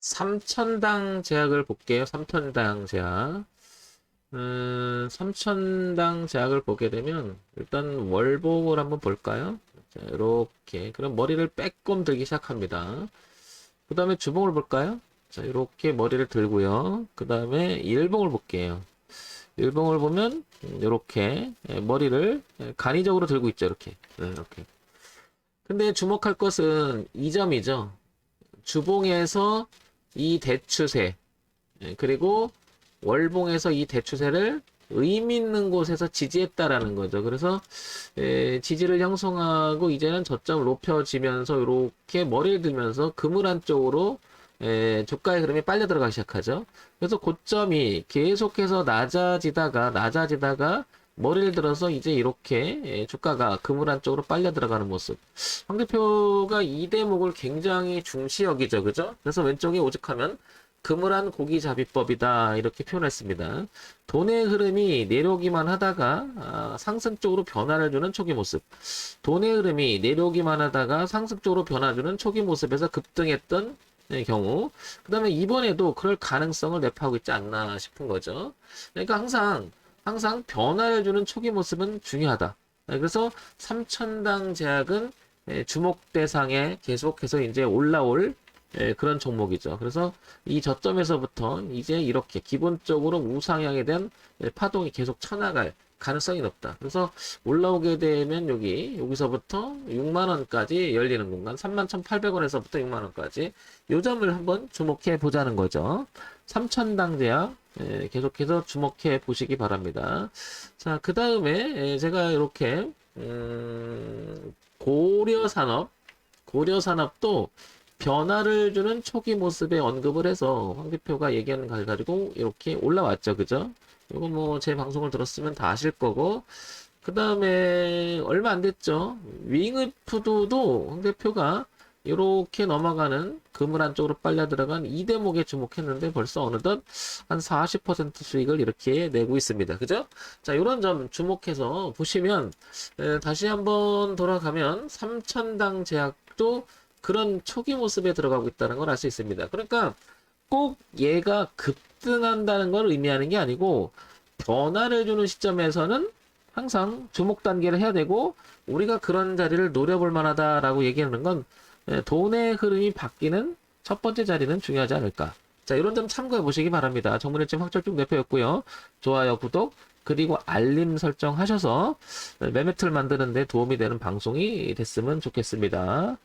3천당 제약을 볼게요. 3천당 제약. 음, 3천당 제약을 보게 되면 일단 월봉을 한번 볼까요? 자, 이렇게. 그럼 머리를 빼꼼 들기 시작합니다. 그 다음에 주봉을 볼까요? 자, 이렇게 머리를 들고요. 그 다음에 일봉을 볼게요. 일봉을 보면 이렇게 머리를 예, 간이적으로 들고 있죠. 이렇게. 네, 이렇게. 근데 주목할 것은 이 점이죠. 주봉에서 이 대추세 예, 그리고 월봉에서 이 대추세를 의미 있는 곳에서 지지했다라는 거죠. 그래서 에, 지지를 형성하고 이제는 저점을 높여지면서 이렇게 머리를 들면서 그물 안쪽으로 에, 주가의 흐름이 빨려 들어가기 시작하죠. 그래서 고점이 계속해서 낮아지다가 낮아지다가 머리를 들어서 이제 이렇게 에, 주가가 그물 안 쪽으로 빨려 들어가는 모습. 황 대표가 이 대목을 굉장히 중시 여기죠. 그죠? 그래서 왼쪽에 오직하면 그물한 고기잡이법이다 이렇게 표현했습니다. 돈의 흐름이 내려오기만 하다가 아, 상승 쪽으로 변화를 주는 초기 모습. 돈의 흐름이 내려오기만 하다가 상승 쪽으로 변화 주는 초기 모습에서 급등했던 네, 경우. 그 다음에 이번에도 그럴 가능성을 내포하고 있지 않나 싶은 거죠. 그러니까 항상 항상 변화를 주는 초기 모습은 중요하다. 네, 그래서 3천당 제약은 예, 주목 대상에 계속해서 이제 올라올 예, 그런 종목이죠. 그래서 이 저점에서부터 이제 이렇게 기본적으로 우상향에 대한 예, 파동이 계속 쳐나갈 가능성이 높다. 그래서 올라오게 되면 여기 여기서부터 6만 원까지 열리는 공간, 31,800원에서부터 6만 원까지 요 점을 한번 주목해 보자는 거죠. 3천 당 제약 예, 계속해서 주목해 보시기 바랍니다. 자, 그 다음에 예, 제가 이렇게 음, 고려산업, 고려산업도 변화를 주는 초기 모습에 언급을 해서 황 대표가 얘기하는 걸 가지고 이렇게 올라왔죠. 그죠? 이거 뭐 제 방송을 들었으면 다 아실 거고. 그 다음에 얼마 안 됐죠. 윙의푸드도 황 대표가 이렇게 넘어가는 그물 안쪽으로 빨려 들어간 이 대목에 주목했는데 벌써 어느덧 한 40% 수익을 이렇게 내고 있습니다. 그죠? 자, 이런 점 주목해서 보시면 에, 다시 한번 돌아가면 3천당 제약도 그런 초기 모습에 들어가고 있다는 걸 알 수 있습니다. 그러니까 꼭 얘가 급등한다는 걸 의미하는 게 아니고 변화를 주는 시점에서는 항상 주목 단계를 해야 되고 우리가 그런 자리를 노려볼 만하다라고 얘기하는 건 예, 돈의 흐름이 바뀌는 첫 번째 자리는 중요하지 않을까. 자, 이런 점 참고해 보시기 바랍니다. 정문일점 확철쭉 내표였고요. 좋아요, 구독, 그리고 알림 설정 하셔서 매매틀 만드는데 도움이 되는 방송이 됐으면 좋겠습니다.